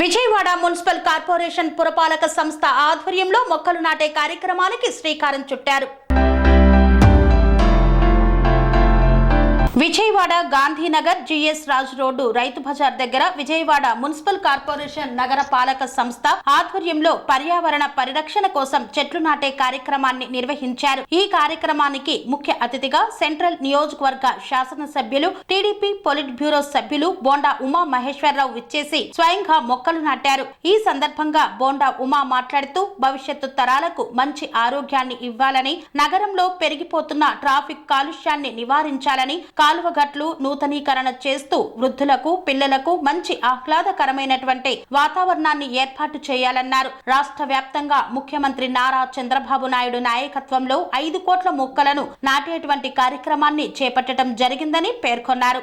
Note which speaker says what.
Speaker 1: Vijayawada municipal corporation పురపాలక సంస్థ ఆధ్వర్యంలో మొక్కలు నాటే కార్యక్రమానికి శ్రీకారం చుట్టారు. విజయవాడ గాంధీనగర్ జిఎస్ రాజ్ రోడ్డు రైతు బజార్ దగ్గర విజయవాడ మున్సిపల్ కార్పొరేషన్ నగర పాలక సంస్థ ఆధ్వర్యంలో పర్యావరణ పరిరక్షణ కోసం చెట్లు నాటే కార్యక్రమాన్ని నిర్వహించారు. ఈ కార్యక్రమానికి ముఖ్య అతిథిగా సెంట్రల్ నియోజకవర్గ శాసనసభ్యులు టీడీపీ పొలిట్ బ్యూరో సభ్యులు బోండా ఉమా మహేశ్వరరావు విచ్చేసి స్వయంగా మొక్కలు నాటారు. ఈ సందర్భంగా బోండా ఉమా మాట్లాడుతూ భవిష్యత్తు తరాలకు మంచి ఆరోగ్యాన్ని ఇవ్వాలని నగరంలో పెరిగిపోతున్న ట్రాఫిక్ కాలుష్యాన్ని నివారించాలని కాలువగట్లు నూతనీకరణ చేస్తూ వృద్ధులకు పిల్లలకు మంచి ఆహ్లాదకరమైనటువంటి వాతావరణాన్ని ఏర్పాటు చేయాలన్నారు. రాష్ట్ర వ్యాప్తంగా ముఖ్యమంత్రి నారా చంద్రబాబు నాయుడు నాయకత్వంలో ఐదు కోట్ల మొక్కలను నాటేటువంటి కార్యక్రమాన్ని చేపట్టడం జరిగిందని పేర్కొన్నారు.